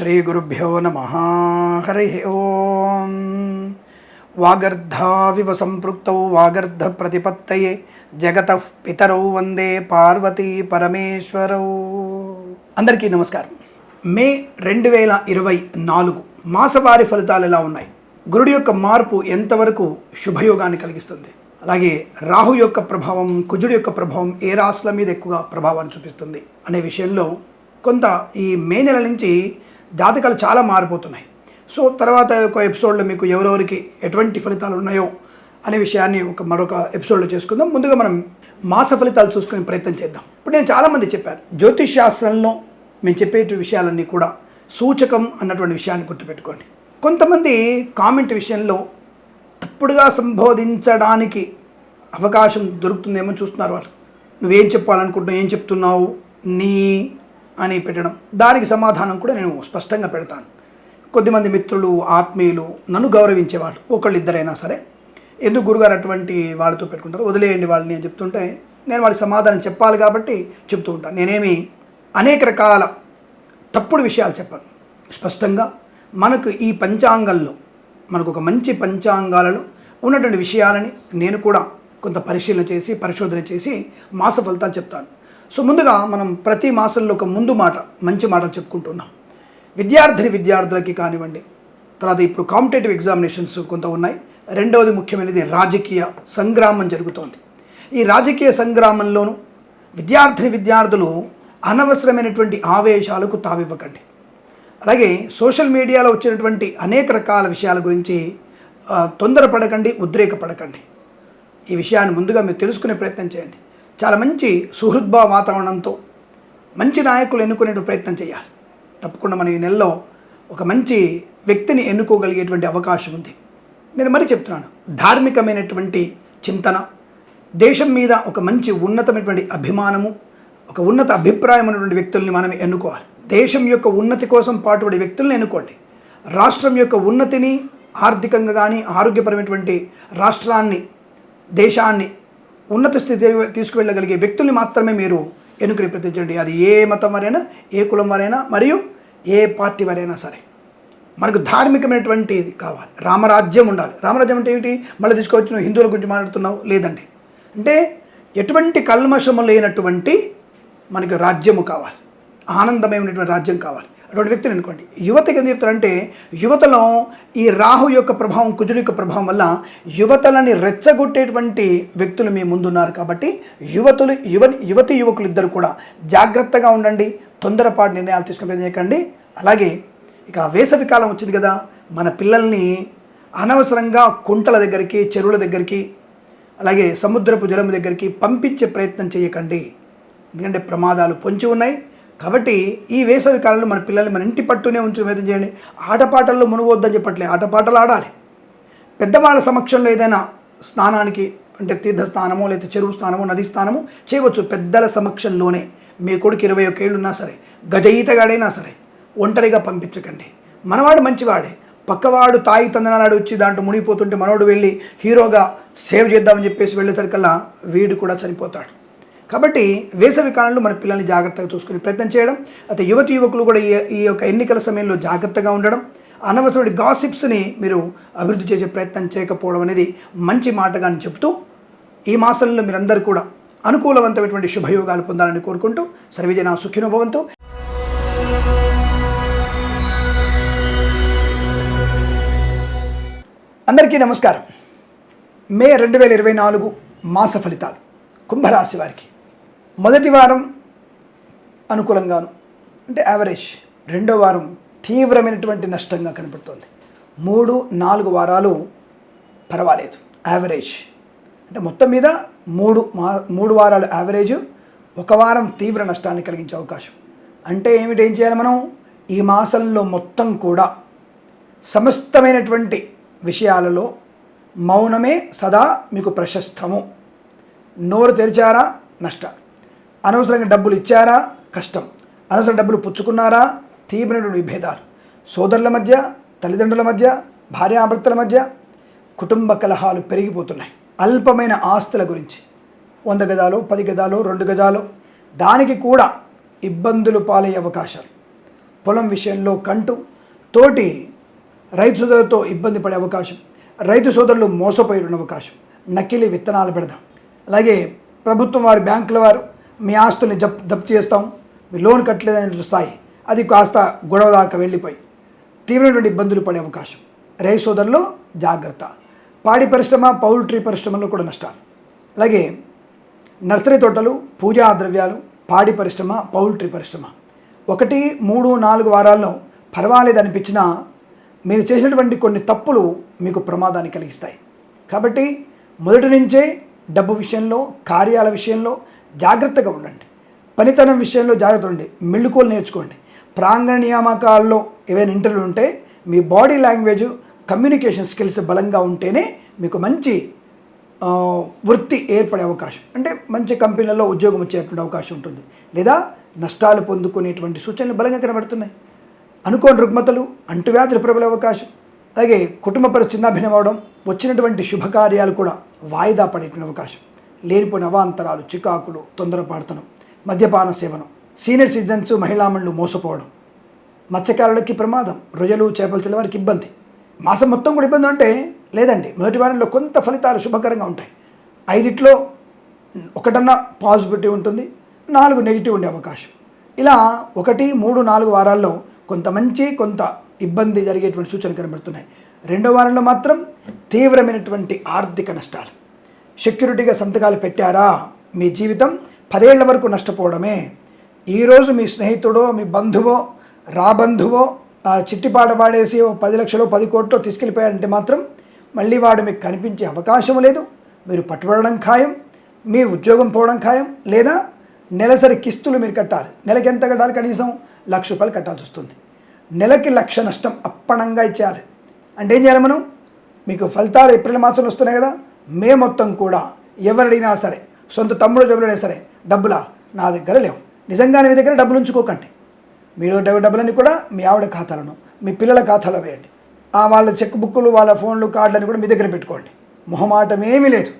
శ్రీగురుభ్యో నమ హరి ఓం వాగర్ధావివ సంపృక్తౌ వాగర్ధ ప్రతిపత్తయే జగత పితరౌ వందే పార్వతీ పరమేశ్వరౌ అందరికీ నమస్కారం. మే రెండు వేల ఇరవై నాలుగు మాసవారి ఫలితాలు ఎలా ఉన్నాయి? గురుడి యొక్క మార్పు ఎంతవరకు శుభయోగాన్ని కలిగిస్తుంది? అలాగే రాహు యొక్క ప్రభావం కుజుడి యొక్క ప్రభావం ఏ రాశుల మీద ఎక్కువగా ప్రభావాన్ని చూపిస్తుంది? అనే విషయంలో కొంత ఈ మే నెల నుంచి జాతకాలు చాలా మారిపోతున్నాయి. సో తర్వాత ఒక ఎపిసోడ్లో మీకు ఎవరెవరికి ఎటువంటి ఫలితాలు ఉన్నాయో అనే విషయాన్ని ఒక మరొక ఎపిసోడ్లో చేసుకుందాం. ముందుగా మనం మాస ఫలితాలు చూసుకునే ప్రయత్నం చేద్దాం. ఇప్పుడు నేను చాలామంది చెప్పాను జ్యోతిష్ శాస్త్రంలో మేము చెప్పే విషయాలన్నీ కూడా సూచకం అన్నటువంటి విషయాన్ని గుర్తుపెట్టుకోండి. కొంతమంది కామెంట్ విషయంలో తప్పుడుగా సంబోధించడానికి అవకాశం దొరుకుతుందేమో చూస్తున్నారు వాళ్ళు. నువ్వేం చెప్పాలనుకుంటున్నావు ఏం చెప్తున్నావు నీ అని పెట్టడం. దానికి సమాధానం కూడా నేను స్పష్టంగా పెడతాను. కొద్దిమంది మిత్రులు ఆత్మీయులు నన్ను గౌరవించేవాళ్ళు ఒకళ్ళు ఇద్దరైనా సరే. ఎందుకు గురుగారు అటువంటి వాళ్ళతో పెట్టుకుంటారు? వదిలేయండి వాళ్ళని అని చెప్తుంటే నేను వాళ్ళకి సమాధానం చెప్పాలి కాబట్టి చెప్తూ ఉంటాను. నేనేమి అనేక రకాల తప్పుడు విషయాలు చెప్పాను. స్పష్టంగా మనకు ఈ పంచాంగంలో మనకు ఒక మంచి పంచాంగాలలో ఉన్నటువంటి విషయాలని నేను కూడా కొంత పరిశీలన చేసి పరిశోధన చేసి మాస ఫలితాలు చెప్తాను. సో ముందుగా మనం ప్రతి మాసంలో ఒక ముందు మాట మంచి మాటలు చెప్పుకుంటున్నాం. విద్యార్థిని విద్యార్థులకి కానివ్వండి. తర్వాత ఇప్పుడు కాంపిటేటివ్ ఎగ్జామినేషన్స్ కొంత ఉన్నాయి. రెండవది ముఖ్యమైనది రాజకీయ సంగ్రామం జరుగుతోంది. ఈ రాజకీయ సంగ్రామంలోనూ విద్యార్థిని విద్యార్థులు అనవసరమైనటువంటి ఆవేశాలకు తావివ్వకండి. అలాగే సోషల్ మీడియాలో వచ్చినటువంటి అనేక రకాల విషయాల గురించి తొందరపడకండి ఉద్రేకపడకండి. ఈ విషయాన్ని ముందుగా మీరు తెలుసుకునే ప్రయత్నం చేయండి. చాలా మంచి సుహృద్భావ వాతావరణంతో మంచి నాయకులు ఎన్నుకునే ప్రయత్నం చేయాలి. తప్పకుండా మనం ఈ నెలలో ఒక మంచి వ్యక్తిని ఎన్నుకోగలిగేటువంటి అవకాశం ఉంది. నేను మరి చెప్తున్నాను ధార్మికమైనటువంటి చింతన దేశం మీద ఒక మంచి ఉన్నతమైనటువంటి అభిమానము ఒక ఉన్నత అభిప్రాయం ఉన్నటువంటి వ్యక్తుల్ని మనం ఎన్నుకోవాలి. దేశం యొక్క ఉన్నతి కోసం పాటుపడే వ్యక్తుల్ని ఎన్నుకోండి. రాష్ట్రం యొక్క ఉన్నతిని ఆర్థికంగా కానీ ఆరోగ్యపరమైనటువంటి రాష్ట్రాన్ని దేశాన్ని ఉన్నత స్థితి తీసుకువెళ్ళగలిగే వ్యక్తుల్ని మాత్రమే మీరు ఎన్నుకుని ప్రయత్నించండి అది ఏ మతం వారైనా ఏ కులం వారైనా మరియు ఏ పార్టీ వారైనా సరే. మనకు ధార్మికమైనటువంటిది కావాలి. రామరాజ్యం ఉండాలి. రామరాజ్యం అంటే ఏమిటి? మళ్ళీ తీసుకోవచ్చు నువ్వు హిందువుల గురించి మాట్లాడుతున్నావు? లేదండి. అంటే ఎటువంటి కల్మషము లేనటువంటి మనకు రాజ్యము కావాలి. ఆనందమైనటువంటి రాజ్యం కావాలి. అటువంటి వ్యక్తులు అనుకోండి. యువతకి ఏం చెప్తారంటే యువతలో ఈ రాహు యొక్క ప్రభావం కుజుడు యొక్క ప్రభావం వల్ల యువతలని రెచ్చగొట్టేటువంటి వ్యక్తులు మీ ముందున్నారు కాబట్టి యువతులు యువ యువతి యువకులు ఇద్దరు కూడా జాగ్రత్తగా ఉండండి తొందరపాటు నిర్ణయాలు తీసుకునే చేయకండి. అలాగే ఇక వేసవి కాలం వచ్చింది కదా మన పిల్లల్ని అనవసరంగా కుంటల దగ్గరికి చెరువుల దగ్గరికి అలాగే సముద్రపు జలం దగ్గరికి పంపించే ప్రయత్నం చేయకండి. ఎందుకంటే ప్రమాదాలు పొంచి ఉన్నాయి కాబట్టి ఈ వేసవి కాలంలో మన పిల్లల్ని మన ఇంటి పట్టునే ఉంచు ప్రయత్నం చేయండి. ఆటపాటల్లో మునుగొద్దని చెప్పట్లే ఆటపాటలు ఆడాలి. పెద్దవాళ్ళ సమక్షంలో ఏదైనా స్నానానికి అంటే తీర్థ స్నానమో లేదా చెరువు స్నానమో నది స్థానము చేయవచ్చు. పెద్దల సమక్షంలోనే మీ కొడుకు ఇరవై ఒక ఏళ్ళున్నా సరే గజ ఈతగాడైనా సరే ఒంటరిగా పంపించకండి. మనవాడు మంచివాడే. పక్కవాడు తాయి తందనాడు వచ్చి దాంట్లో మునిగిపోతుంటే మనోడు వెళ్ళి హీరోగా సేవ్ చేద్దామని చెప్పేసి వెళ్ళేసరికల్లా వీడు కూడా చనిపోతాడు. కాబట్టి వేసవి కాలంలో మన పిల్లల్ని జాగ్రత్తగా చూసుకునే ప్రయత్నం చేయడం అయితే యువతి యువకులు కూడా ఈ ఈ యొక్క ఎన్నికల సమయంలో జాగ్రత్తగా ఉండడం అనవసరమైన గాసిప్స్ని మీరు అభివృద్ధి చేసే ప్రయత్నం చేయకపోవడం అనేది మంచి మాటగా అని చెప్తూ ఈ మాసంలో మీరందరూ కూడా అనుకూలవంతమైనటువంటి శుభయోగాలు పొందాలని కోరుకుంటూ సర్వజన సుఖినోభవంతో అందరికీ నమస్కారం. మే రెండు వేల ఇరవై నాలుగు మాస ఫలితాలు. కుంభరాశి వారికి. మొదటి వారం అనుకూలంగాను. అంటే యావరేజ్ రెండో వారం తీవ్రమైనటువంటి నష్టంగా కనపడుతోంది. మూడు నాలుగు వారాలు పర్వాలేదు. యావరేజ్ అంటే మొత్తం మీద మూడు మా మూడు వారాలు యావరేజ్ ఒక వారం తీవ్ర నష్టాన్ని కలిగించే అవకాశం. అంటే ఏమిటి? ఏం చేయాలి మనం? ఈ మాసంలో మొత్తం కూడా సమస్తమైనటువంటి విషయాలలో మౌనమే సదా మీకు ప్రశస్తము. నోరు తెరిచారా? నష్టం. అనవసరంగా డబ్బులు ఇచ్చారా? కష్టం. అనవసరం డబ్బులు పుచ్చుకున్నారా? తీవ్రమైనటువంటి విభేదాలు. సోదరుల మధ్య తల్లిదండ్రుల మధ్య భార్యాభర్తల మధ్య కుటుంబ కలహాలు పెరిగిపోతున్నాయి. అల్పమైన ఆస్తుల గురించి. వంద గజాలు పది గజాలు రెండు గజాలు. దానికి కూడా ఇబ్బందులు పాలయ్యే అవకాశాలు. పొలం విషయంలో కంటూ తోటి రైతు సోదరులతో ఇబ్బంది పడే అవకాశం. రైతు సోదరులు మోసపోయి ఉన్న అవకాశం. నకిలీ విత్తనాలు పెడదాం. అలాగే ప్రభుత్వం వారి బ్యాంకుల వారు మీ ఆస్తుల్ని జప్ జప్తు చేస్తాం. మీ లోన్ కట్టలేదని స్థాయి అది కాస్త గొడవ దాకా వెళ్ళిపోయి తీవ్రమైనటువంటి ఇబ్బందులు పడే అవకాశం. రై సోదరులు జాగ్రత్త. పాడి పరిశ్రమ పౌల్ట్రీ పరిశ్రమలో కూడా నష్టాలు. అలాగే నర్సరీ తోటలు పూజా ద్రవ్యాలు పాడి పరిశ్రమ పౌల్ట్రీ పరిశ్రమ. ఒకటి మూడు నాలుగు వారాల్లో పర్వాలేదు అనిపించినా మీరు చేసినటువంటి కొన్ని తప్పులు మీకు ప్రమాదాన్ని కలిగిస్తాయి. కాబట్టి మొదటి నుంచే డబ్బు విషయంలో కార్యాల విషయంలో జాగ్రత్తగా ఉండండి. పనితనం విషయంలో జాగ్రత్త ఉండండి. మెళ్ళుకోలు నేర్చుకోండి. ప్రాంగణ నియామకాల్లో ఏవైనా ఇంటర్వ్యూ ఉంటే మీ బాడీ లాంగ్వేజ్ కమ్యూనికేషన్ స్కిల్స్ బలంగా ఉంటేనే మీకు మంచి వృత్తి ఏర్పడే అవకాశం. అంటే మంచి కంపెనీలలో ఉద్యోగం వచ్చేటువంటి అవకాశం ఉంటుంది. లేదా నష్టాలు పొందుకునేటువంటి సూచనలు బలంగా కనబడుతున్నాయి. అనుకోని రుగ్మతలు అంటువ్యాధులు ప్రబల అవకాశం. అలాగే కుటుంబ పరిస్థితి భిన్నమవడం వచ్చినటువంటి శుభకార్యాలు కూడా వాయిదా పడేటువంటి అవకాశం. లేనిపోయిన అవాంతరాలు చికాకులు తొందరపాడుతనం మద్యపాన సేవనం సీనియర్ సిటిజన్స్ మహిళామణులు మోసపోవడం. మత్స్యకారులకి ప్రమాదం రొయ్యలు చేపలు చిల్ల వారికి ఇబ్బంది. మాసం మొత్తం కూడా ఇబ్బంది అంటే లేదండి. మొదటి వారంలో కొంత ఫలితాలు శుభకరంగా ఉంటాయి. ఐదిట్లో ఒకటన్నా పాజిటివిటీ ఉంటుంది నాలుగు నెగిటివ్ ఉండే అవకాశం. ఇలా ఒకటి మూడు నాలుగు వారాల్లో కొంత మంచి కొంత ఇబ్బంది జరిగేటువంటి సూచనలు కనబడుతున్నాయి. రెండో వారంలో మాత్రం తీవ్రమైనటువంటి ఆర్థిక నష్టాలు. సెక్యూరిటీగా సంతకాలు పెట్టారా? మీ జీవితం పదేళ్ళ వరకు నష్టపోవడమే. ఈరోజు మీ స్నేహితుడో మీ బంధువో రాబంధువో చిట్టిపాట పాడేసి ఓ పది లక్షలు పది కోట్లు తీసుకెళ్ళిపోయాడంటే మాత్రం మళ్ళీ వాడు మీకు కనిపించే అవకాశం లేదు. మీరు పట్టుబడడం ఖాయం మీ ఉద్యోగం పోవడం ఖాయం లేదా నెలసరి కిస్తులు మీరు కట్టాలి. నెలకి ఎంత కట్టాలి? కనీసం లక్ష రూపాయలు కట్టాల్సి వస్తుంది. నెలకి లక్ష నష్టం అప్పణంగా ఇచ్చేయాలి. అంటే ఏం చేయాలి మనం? మీకు ఫలితాలు ఏప్రిల్ మాసంలో వస్తున్నాయి కదా. మే మొత్తం కూడా ఎవరడినా సరే సొంత తమ్ముడు ఎవరైనా సరే డబ్బులా నా దగ్గర లేవు. నిజంగానే మీ దగ్గర డబ్బులు ఉంచుకోకండి. మీరు డబ్బు- డబ్బులన్నీ కూడా మీ ఆవిడ ఖాతాలను మీ పిల్లల ఖాతాలో వేయండి. ఆ వాళ్ళ చెక్ బుక్కులు వాళ్ళ ఫోన్లు కార్డులని కూడా మీ దగ్గర పెట్టుకోండి. మొహమాటం ఏమీ లేదు.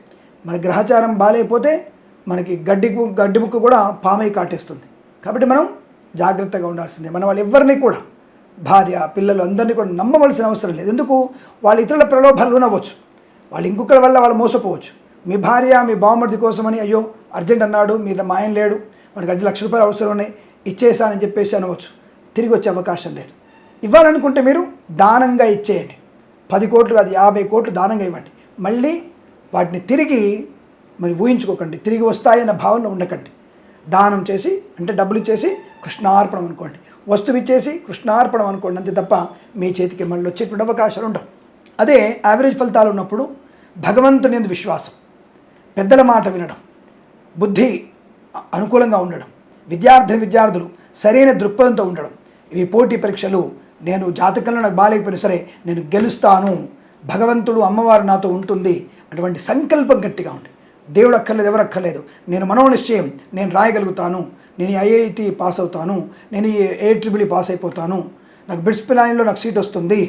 మన గ్రహచారం బాగాలేకపోతే మనకి గడ్డి గడ్డి ముక్కు కూడా పామై కాటేస్తుంది. కాబట్టి మనం జాగ్రత్తగా ఉండాల్సిందే. మన వాళ్ళు ఎవరిని కూడా భార్య పిల్లలు అందరినీ కూడా నమ్మవలసిన అవసరం లేదు. ఎందుకు? వాళ్ళ ఇతరుల ప్రలోభాలు నవ్వచ్చు. వాళ్ళు ఇంకొకరి వల్ల వాళ్ళు మోసపోవచ్చు. మీ భార్య మీ బావమర్ది కోసమని అయ్యో అర్జెంట్ అన్నాడు మీ మా లేడు వాడికి ఐదు లక్షల రూపాయలు అవసరం ఉన్నాయి ఇచ్చేసానని చెప్పేసి అనవచ్చు. తిరిగి వచ్చే అవకాశం లేదు. ఇవ్వాలనుకుంటే మీరు దానంగా ఇచ్చేయండి. పది కోట్లు కాదు యాభై కోట్లు దానంగా ఇవ్వండి. మళ్ళీ వాటిని తిరిగి మరి ఊహించుకోకండి. తిరిగి వస్తాయన్న భావనలో ఉండకండి. దానం చేసి అంటే డబ్బులు ఇచ్చేసి కృష్ణార్పణం అనుకోండి. వస్తువు ఇచ్చేసి కృష్ణార్పణం అనుకోండి. అంతే తప్ప మీ చేతికి మళ్ళీ వచ్చేటువంటి అవకాశాలు ఉండవు. అదే యావరేజ్ ఫలితాలు ఉన్నప్పుడు భగవంతుని ఎందు విశ్వాసం పెద్దల మాట వినడం బుద్ధి అనుకూలంగా ఉండడం విద్యార్థి విద్యార్థులు సరైన దృక్పథంతో ఉండడం ఇవి పోటీ పరీక్షలు నేను జాతకంలో నాకు బాగాలేకపోయినా సరే నేను గెలుస్తాను భగవంతుడు అమ్మవారు నాతో ఉంటుంది అటువంటి సంకల్పం గట్టిగా ఉంది దేవుడు అక్కర్లేదు ఎవరు అక్కర్లేదు. నేను మనోనిశ్చయం నేను రాయగలుగుతాను నేను ఐఐటి పాస్ అవుతాను నేను ఈ ఏ ట్రిబుల్ e పాస్ అయిపోతాను నాకు బిట్స్ పిలాయిన్లో నాకు సీట్ వస్తుంది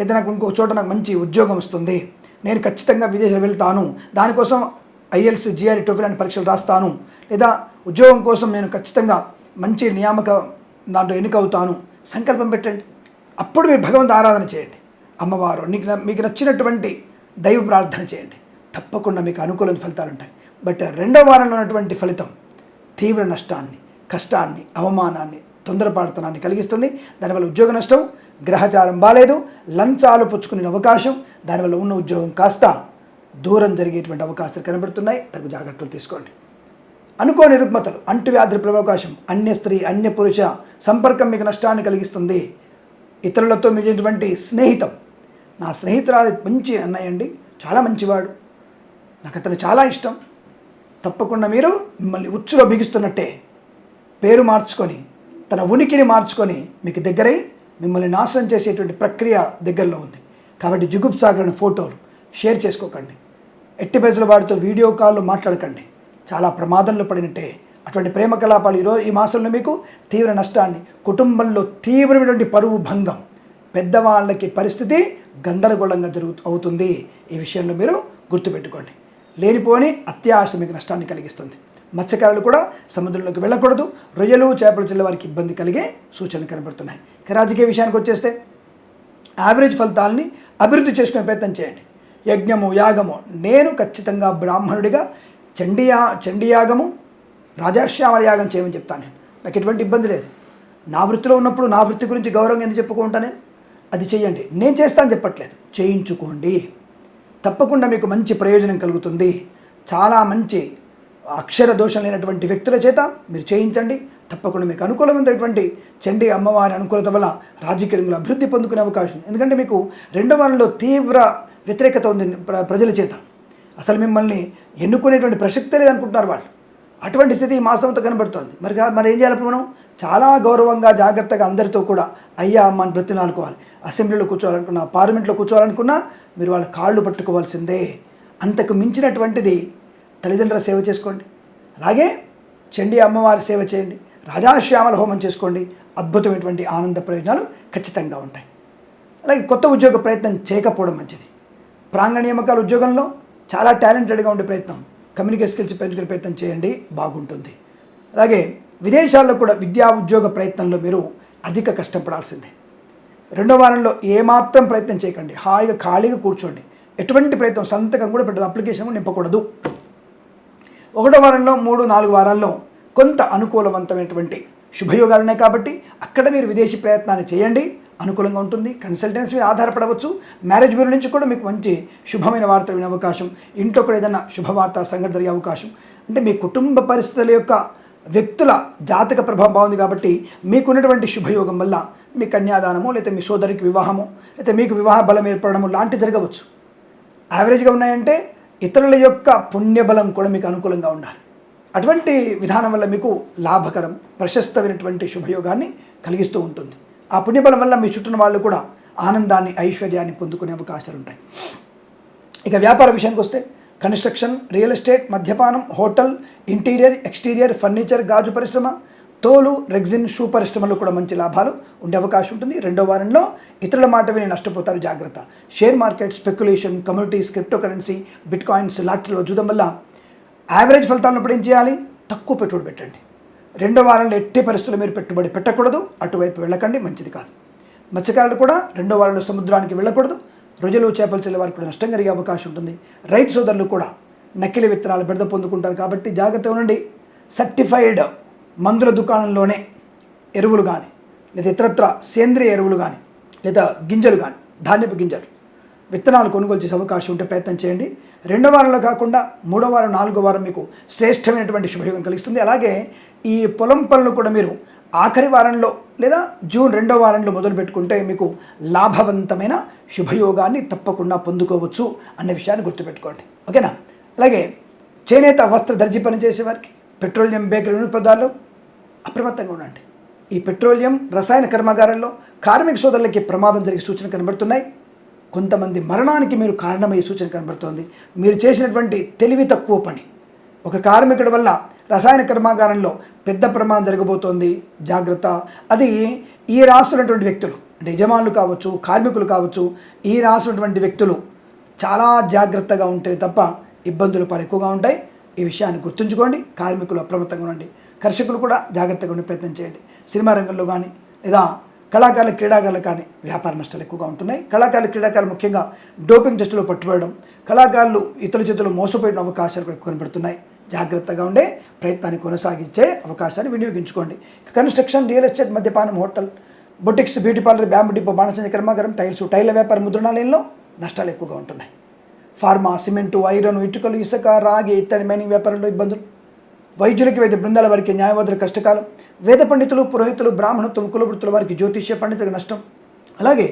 లేదా నాకు ఇంకొక చోట నాకు మంచి ఉద్యోగం వస్తుంది. నేను ఖచ్చితంగా విదేశాలు వెళ్తాను. దానికోసం ఐఎల్స్ జిఆర్ఈ టోఫిల్ అనే పరీక్షలు రాస్తాను. లేదా ఉద్యోగం కోసం నేను ఖచ్చితంగా మంచి నియామక దాంట్లో ఎన్నికవుతాను. సంకల్పం పెట్టండి. అప్పుడు మీరు భగవంతు ఆరాధన చేయండి. అమ్మవారు నీకు న- మీకు నచ్చినటువంటి దైవ ప్రార్థన చేయండి. తప్పకుండా మీకు అనుకూలమైన ఫలితాలు ఉంటాయి. బట్ రెండో వారంలో ఉన్నటువంటి ఫలితం తీవ్ర నష్టాన్ని కష్టాన్ని అవమానాన్ని తొందరపడతనాన్ని కలిగిస్తుంది. దానివల్ల ఉద్యోగ నష్టం గ్రహచారం బాలేదు లంచాలు పుచ్చుకునే అవకాశం దానివల్ల ఉన్న ఉద్యోగం కాస్త దూరం జరిగేటువంటి అవకాశాలు కనబడుతున్నాయి. తగు జాగ్రత్తలు తీసుకోండి. అనుకోని రుగ్మతలు అంటువ్యాధుల ప్రభావ అవకాశం అన్య స్త్రీ అన్య పురుష సంపర్కం మీకు నష్టాన్ని కలిగిస్తుంది. ఇతరులతో మీటువంటి స్నేహితం. నా స్నేహితురాలు మంచి అన్నయ్య అండి చాలా మంచివాడు. నాకు అతను చాలా ఇష్టం. తప్పకుండా మీరు మిమ్మల్ని ఉచ్చులో బిగిస్తున్నట్టే పేరు మార్చుకొని తన ఉనికిని మార్చుకొని మీకు దగ్గరై మిమ్మల్ని నాశనం చేసేటువంటి ప్రక్రియ దగ్గరలో ఉంది. కాబట్టి జుగుప్సాగరణ ఫోటోలు షేర్ చేసుకోకండి. ఎట్టి ప్రజల వాడితో వీడియో కాల్లో మాట్లాడకండి. చాలా ప్రమాదంలో పడినట్టే అటువంటి ప్రేమ కలాపాలు ఈరోజు ఈ మాసంలో మీకు తీవ్ర నష్టాన్ని కుటుంబంలో తీవ్రమైనటువంటి పరువు భంగం పెద్దవాళ్ళకి పరిస్థితి గందరగోళంగా జరుగు అవుతుంది. ఈ విషయంలో మీరు గుర్తుపెట్టుకోండి. లేనిపోని అత్యాశ మీకు నష్టాన్ని కలిగిస్తుంది. మత్స్యకారులు కూడా సముద్రంలోకి వెళ్ళకూడదు. రొయ్యలు చేపలు చిల్ల వారికి ఇబ్బంది కలిగే సూచనలు కనబడుతున్నాయి. ఇక రాజకీయ విషయానికి వచ్చేస్తే యావరేజ్ ఫలితాలని అభివృద్ధి చేసుకునే ప్రయత్నం చేయండి. యజ్ఞము యాగము నేను ఖచ్చితంగా బ్రాహ్మణుడిగా చండీయా చండీయాగము రాజాశ్యామల యాగం చేయమని చెప్తాను నేను. నాకు ఎటువంటి ఇబ్బంది లేదు. నా వృత్తిలో ఉన్నప్పుడు నా వృత్తి గురించి గౌరవం ఎందుకు చెప్పుకుంటా నేను? అది చేయండి. నేను చేస్తాను చెప్పట్లేదు. చేయించుకోండి. తప్పకుండా మీకు మంచి ప్రయోజనం కలుగుతుంది. చాలా మంచి అక్షర దోషం లేనటువంటి వ్యక్తుల చేత మీరు చేయించండి. తప్పకుండా మీకు అనుకూలమైనటువంటి చండి అమ్మవారి అనుకూలత వల్ల రాజకీయ రంగులు అభివృద్ధి పొందుకునే అవకాశం ఎందుకంటే మీకు రెండవ వారంలో తీవ్ర వ్యతిరేకత ఉంది ప్ర- ప్రజల చేత. అసలు మిమ్మల్ని ఎన్నుకునేటువంటి ప్రసక్తే లేదనుకుంటున్నారు వాళ్ళు. అటువంటి స్థితి ఈ మాసంతో కనబడుతోంది. మరి మరి ఏం చేయాలి మనం? చాలా గౌరవంగా జాగ్రత్తగా అందరితో కూడా అయ్యా అమ్మ అని బ్రతినాలుకోవాలి అసెంబ్లీలో కూర్చోవాలనుకున్నా పార్లమెంట్లో కూర్చోవాలనుకున్నా మీరు వాళ్ళ కాళ్ళు పట్టుకోవాల్సిందే. అంతకు మించినటువంటిది తల్లిదండ్రుల సేవ చేసుకోండి. అలాగే చండి అమ్మవారి సేవ చేయండి. రాజాశ్యామల హోమం చేసుకోండి. అద్భుతమైనటువంటి ఆనంద ప్రయోజనాలు ఖచ్చితంగా ఉంటాయి. అలాగే కొత్త ఉద్యోగ ప్రయత్నం చేయకపోవడం మంచిది. ప్రాంగణ నియామకాల ఉద్యోగంలో చాలా టాలెంటెడ్గా ఉండే ప్రయత్నం. కమ్యూనికేషన్ స్కిల్స్ పెంచుకునే ప్రయత్నం చేయండి. బాగుంటుంది. అలాగే విదేశాల్లో కూడా విద్యా ఉద్యోగ ప్రయత్నంలో మీరు అధిక కష్టపడాల్సిందే. రెండో వారంలో ఏమాత్రం ప్రయత్నం చేయకండి. హాయిగా ఖాళీగా కూర్చోండి. ఎటువంటి ప్రయత్నం సంతకం కూడా పెట్టదు. అప్లికేషన్ కూడా నింపకూడదు. ఒకటో వారంలో మూడు నాలుగు వారాల్లో కొంత అనుకూలవంతమైనటువంటి శుభయోగాలు ఉన్నాయి కాబట్టి అక్కడ మీరు విదేశీ ప్రయత్నాన్ని చేయండి. అనుకూలంగా ఉంటుంది. కన్సల్టెన్సీ మీద ఆధారపడవచ్చు. మ్యారేజ్ బ్యూరో నుంచి కూడా మీకు మంచి శుభమైన వార్త వినే అవకాశం. ఇంట్లో కూడా ఏదైనా శుభవార్త సంఘటన జరిగే అవకాశం. అంటే మీ కుటుంబ పరిస్థితుల యొక్క వ్యక్తుల జాతక ప్రభావం బాగుంది కాబట్టి మీకున్నటువంటి శుభయోగం వల్ల మీ కన్యాదానము లేకపోతే మీ సోదరికి వివాహము లేకపోతే మీకు వివాహ బలం ఏర్పడము లాంటివి జరగవచ్చు. యావరేజ్గా ఉన్నాయంటే ఇతరుల యొక్క పుణ్యబలం కూడా మీకు అనుకూలంగా ఉండాలి. అటువంటి విధానం వల్ల మీకు లాభకరం ప్రశస్తమైనటువంటి శుభయోగాన్ని కలిగిస్తూ ఉంటుంది. ఆ పుణ్యబలం వల్ల మీ చుట్టూన వాళ్ళు కూడా ఆనందాన్ని ఐశ్వర్యాన్ని పొందుకునే అవకాశాలు ఉంటాయి. ఇక వ్యాపార విషయానికి వస్తే కన్స్ట్రక్షన్ రియల్ ఎస్టేట్ మద్యపానం హోటల్ ఇంటీరియర్ ఎక్స్టీరియర్ ఫర్నిచర్ గాజు పరిశ్రమ తోలు రెగ్జిన్ షూ పరిశ్రమలో కూడా మంచి లాభాలు ఉండే అవకాశం ఉంటుంది. రెండో వారంలో ఇతరుల మాట విని నష్టపోతారు. జాగ్రత్త. Share market speculation communities crypto currency bitcoins లాటరీలో చూడడం వల్ల యావరేజ్ ఫలితాలను ఇప్పుడు ఏం చేయాలి? తక్కువ పెట్టుబడి పెట్టండి. రెండో వారంలో ఎట్టి పరిస్థితుల్లో మీరు పెట్టుబడి పెట్టకూడదు. అటువైపు వెళ్ళకండి. మంచిది కాదు. మత్స్యకారులు కూడా రెండో వారంలో సముద్రానికి వెళ్ళకూడదు. రోజులు చేపలు చెల్లే వారికి కూడా నష్టం కలిగే అవకాశం ఉంటుంది. రైతు సోదరులు కూడా నకిలీ విత్తనాలు బెడద పొందుకుంటారు కాబట్టి జాగ్రత్తగా ఉండండి. సర్టిఫైడ్ మందుల దుకాణంలోనే ఎరువులు కానీ లేదా ఇతరత్ర సేంద్రియ ఎరువులు కానీ లేదా గింజలు కానీ ధాన్యపు గింజలు విత్తనాలు కొనుగోలు చేసే అవకాశం ఉంటే ప్రయత్నం చేయండి. రెండో వారంలో కాకుండా మూడో వారం నాలుగో వారం మీకు శ్రేష్టమైనటువంటి శుభయోగం కలిగిస్తుంది. అలాగే ఈ పొలం పనులు కూడా మీరు ఆఖరి వారంలో లేదా జూన్ రెండో వారంలో మొదలు పెట్టుకుంటే మీకు లాభవంతమైన శుభయోగాన్ని తప్పకుండా పొందుకోవచ్చు అనే విషయాన్ని గుర్తుపెట్టుకోండి. ఓకేనా? అలాగే చేనేత వస్త్ర దర్జీ పని చేసేవారికి పెట్రోలియం బేకరీ పదార్థాలు అప్రమత్తంగా ఉండండి. ఈ పెట్రోలియం రసాయన కర్మాగారాల్లో కార్మిక సోదరులకి ప్రమాదం జరిగే సూచన కనబడుతున్నాయి. కొంతమంది మరణానికి మీరు కారణమయ్యే సూచన కనబడుతోంది. మీరు చేసినటువంటి తెలివి తక్కువ పని. ఒక కార్మికుడి వల్ల రసాయన కర్మాగారంలో పెద్ద ప్రమాదం జరగబోతోంది. జాగ్రత్త. అది ఈ రాస్తున్నటువంటి వ్యక్తులు అంటే యజమానులు కావచ్చు కార్మికులు కావచ్చు ఈ రాసినటువంటి వ్యక్తులు చాలా జాగ్రత్తగా ఉంటే తప్ప ఇబ్బందులు పాలు ఎక్కువగా ఉంటాయి. ఈ విషయాన్ని గుర్తుంచుకోండి కార్మికులు అప్రమత్తంగా ఉండండి కర్షకులు కూడా జాగ్రత్తగా ఉండే ప్రయత్నం చేయండి. సినిమా రంగంలో కానీ లేదా కళాకారుల క్రీడాకారులు కానీ వ్యాపార నష్టాలు ఎక్కువగా ఉంటున్నాయి. కళాకారుల క్రీడాకారులు ముఖ్యంగా డోపింగ్ టెస్టులో పట్టుబడడం కళాకారులు ఇతరుల చేతులు మోసపోయిన అవకాశాలు కూడా కనబడుతున్నాయి. జాగ్రత్తగా ఉండే ప్రయత్నాన్ని కొనసాగించే అవకాశాన్ని వినియోగించుకోండి. కన్స్ట్రక్షన్ రియల్ ఎస్టేట్ మద్యపానం hotel boutiques beauty parlour bamboo depot బాణసంజ కర్మాగారం టైల్స్ టైల్ల వ్యాపార ముద్రణాలయంలో నష్టాలు ఎక్కువగా ఉంటున్నాయి. ఫార్మా సిమెంటు ఐరన్ ఇటుకలు ఇసుక రాగి ఇత్తడి మైనింగ్ వ్యాపారంలో ఇబ్బందులు. వైద్యులకి వైద్య బృందాల వారికి న్యాయవాదుల కష్టకాలం. వేద పండితులు పురోహితులు బ్రాహ్మణత్వం కులవృత్తుల వారికి జ్యోతిష్య పండితులకు నష్టం. అలాగే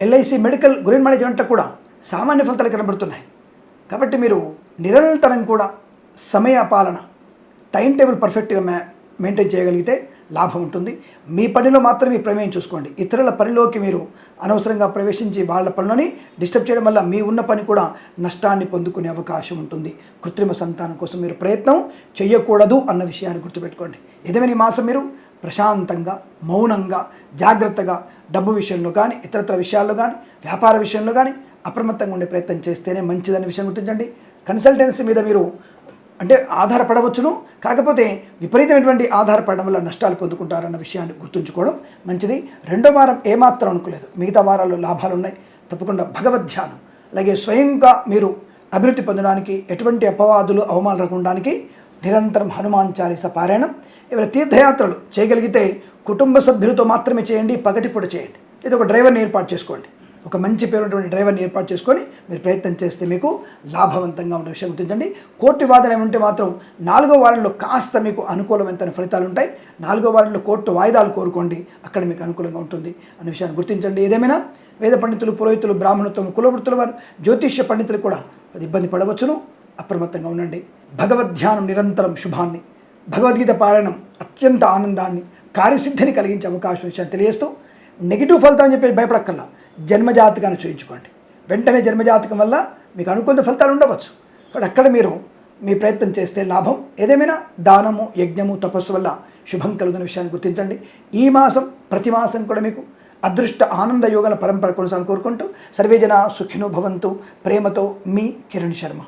ఎల్ఐసి మెడికల్ గ్రీన్ మేనేజ్మెంట్ కూడా సామాన్య ఫలితాలు కనబడుతున్నాయి. కాబట్టి మీరు నిరంతరం కూడా సమయ పాలన టైం టేబుల్ పర్ఫెక్ట్గా మే మెయింటైన్ చేయగలిగితే లాభం ఉంటుంది. మీ పనిలో మాత్రమే ప్రమేయం చూసుకోండి. ఇతరుల పనిలోకి మీరు అనవసరంగా ప్రవేశించి వాళ్ళ పనులని డిస్టర్బ్ చేయడం వల్ల మీ ఉన్న పని కూడా నష్టాన్ని పొందుకునే అవకాశం ఉంటుంది. కృత్రిమ సంతానం కోసం మీరు ప్రయత్నం చేయకూడదు అన్న విషయాన్ని గుర్తుపెట్టుకోండి. ఏదేమైనా మాసం మీరు ప్రశాంతంగా మౌనంగా జాగ్రత్తగా డబ్బు విషయంలో కానీ ఇతరత్ర విషయాల్లో కానీ వ్యాపార విషయంలో కానీ అప్రమత్తంగా ఉండే ప్రయత్నం చేస్తేనే మంచిదనే విషయం గుర్తించండి. కన్సల్టెన్సీ మీద మీరు అంటే ఆధారపడవచ్చును. కాకపోతే విపరీతమైనటువంటి ఆధారపడడం వల్ల నష్టాలు పొందుకుంటారన్న విషయాన్ని గుర్తుంచుకోవడం మంచిది. రెండో వారం ఏమాత్రం అనుకోలేదు. మిగతా వారాల్లో లాభాలు ఉన్నాయి. తప్పకుండా భగవద్ ధ్యానం. అలాగే స్వయంగా మీరు అభివృద్ధి పొందడానికి ఎటువంటి అపవాదులు అవమానాలు రాకుండానికి నిరంతరం హనుమాన్ చాలీస పారాయణం. ఏమైనా తీర్థయాత్రలు చేయగలిగితే కుటుంబ సభ్యులతో మాత్రమే చేయండి పగటిపూట చేయండి. లేదా ఒక డ్రైవర్ని ఏర్పాటు చేసుకోండి. ఒక మంచి పేరున్నటువంటి డ్రైవర్ని ఏర్పాటు చేసుకొని మీరు ప్రయత్నం చేస్తే మీకు లాభవంతంగా ఉన్న విషయం గుర్తించండి. కోర్టు వాదన ఉంటే మాత్రం నాలుగో వారంలో కాస్త మీకు అనుకూలమైన ఫలితాలు ఉంటాయి. నాలుగో వారంలో కోర్టు వాయిదాలు కోరుకోండి. అక్కడ మీకు అనుకూలంగా ఉంటుంది అనే విషయాన్ని గుర్తించండి. ఏదేమైనా వేద పండితులు పురోహితులు బ్రాహ్మణత్వం కులవృత్తుల వారు జ్యోతిష్య పండితులు కూడా కొద్ది ఇబ్బంది పడవచ్చును. అప్రమత్తంగా ఉండండి. భగవద్ ధ్యానం నిరంతరం శుభాన్ని భగవద్గీత పారాయణం అత్యంత ఆనందాన్ని కార్యసిద్ధిని కలిగించే అవకాశం విషయాన్ని తెలియజేస్తూ నెగిటివ్ ఫలితాలు చెప్పి భయపడక్కల్లా జన్మజాతకాన్ని చూయించుకోండి. వెంటనే జన్మజాతకం వల్ల మీకు అనుకూల ఫలితాలు ఉండవచ్చు. కాబట్టి అక్కడ మీరు మీ ప్రయత్నం చేస్తే లాభం. ఏదేమైనా దానము యజ్ఞము తపస్సు వల్ల శుభం కలుగుతున్న విషయాన్ని గుర్తించండి. ఈ మాసం ప్రతి మాసం కూడా మీకు అదృష్ట ఆనంద యోగాల పరంపర కొనసాగాలని కోరుకుంటూ సర్వేజన సుఖినో భవంతు. ప్రేమతో మీ కిరణ్ శర్మ.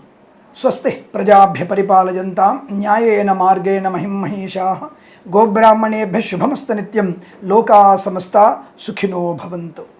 స్వస్తి ప్రజాభ్య పరిపాలయంతాం. న్యాయేన మార్గేణ మహిమహేషా గోబ్రాహ్మణేభ్య శుభమస్త నిత్యం. లోకా సమస్త సుఖినో భవంతు.